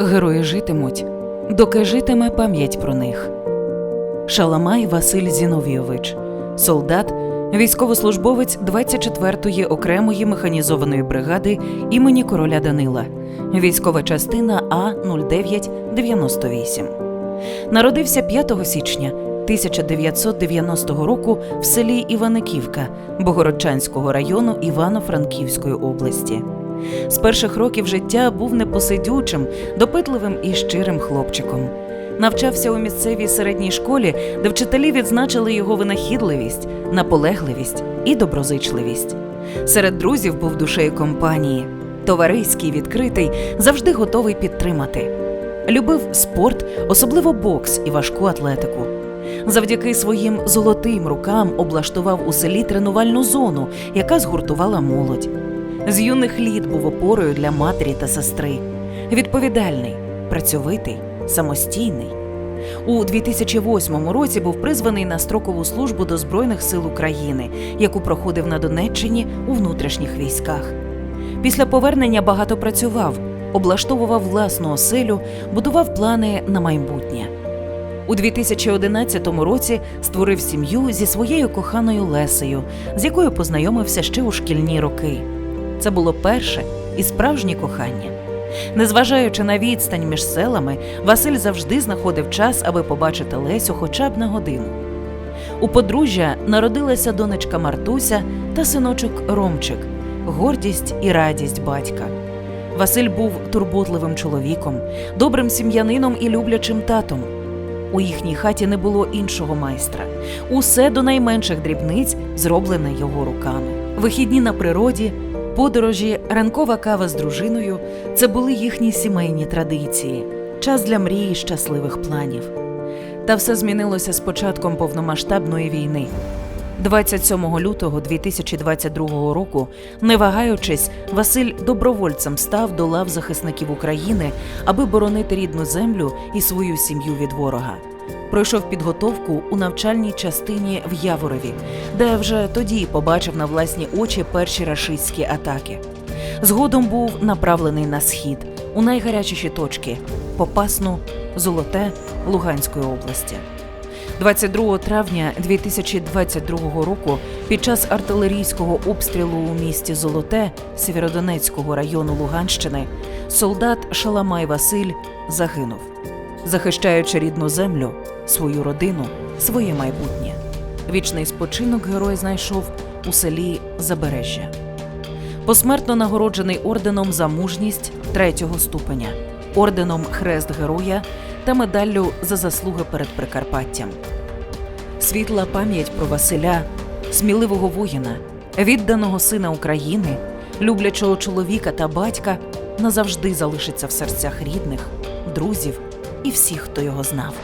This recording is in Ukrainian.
Герої житимуть, доки житиме пам'ять про них. Шаламай Василь Зіновійович, солдат, військовослужбовець 24-ї окремої механізованої бригади імені короля Данила, військова частина А-0998. Народився 5 січня 1990 року в селі Іваниківка Богородчанського району Івано-Франківської області. З перших років життя був непосидючим, допитливим і щирим хлопчиком. Навчався у місцевій середній школі, де вчителі відзначили його винахідливість, наполегливість і доброзичливість. Серед друзів був душею компанії, товариський, відкритий, завжди готовий підтримати. Любив спорт, особливо бокс і важку атлетику. Завдяки своїм золотим рукам облаштував у селі тренувальну зону, яка згуртувала молодь. З юних літ був опорою для матері та сестри. Відповідальний, працьовитий, самостійний. У 2008 році був призваний на строкову службу до Збройних сил України, яку проходив на Донеччині у внутрішніх військах. Після повернення багато працював, облаштовував власну оселю, будував плани на майбутнє. У 2011 році створив сім'ю зі своєю коханою Лесею, з якою познайомився ще у шкільні роки. Це було перше і справжнє кохання. Незважаючи на відстань між селами, Василь завжди знаходив час, аби побачити Лесю хоча б на годину. У подружжя народилася донечка Мартуся та синочок Ромчик, гордість і радість батька. Василь був турботливим чоловіком, добрим сім'янином і люблячим татом. У їхній хаті не було іншого майстра. Усе до найменших дрібниць зроблене його руками. Вихідні на природі, подорожі, ранкова кава з дружиною це були їхні сімейні традиції, час для мрії щасливих планів. Та все змінилося з початком повномасштабної війни. 27 лютого 2022 року, не вагаючись, Василь добровольцем став до лав захисників України, аби боронити рідну землю і свою сім'ю від ворога. Пройшов підготовку у навчальній частині в Яворові, де вже тоді побачив на власні очі перші рашистські атаки. Згодом був направлений на схід у найгарячіші точки Попасну, Золоте, Луганської області. 22 травня 2022 року під час артилерійського обстрілу у місті Золоте Сєвєродонецького району Луганщини солдат Шаламай Василь загинув, захищаючи рідну землю, свою родину, своє майбутнє. Вічний спочинок герой знайшов у селі Забережжя. Посмертно нагороджений орденом за мужність третього ступеня, орденом Хрест Героя та медаллю за заслуги перед Прикарпаттям. Світла пам'ять про Василя, сміливого воїна, відданого сина України, люблячого чоловіка та батька назавжди залишиться в серцях рідних, друзів і всіх, хто його знав.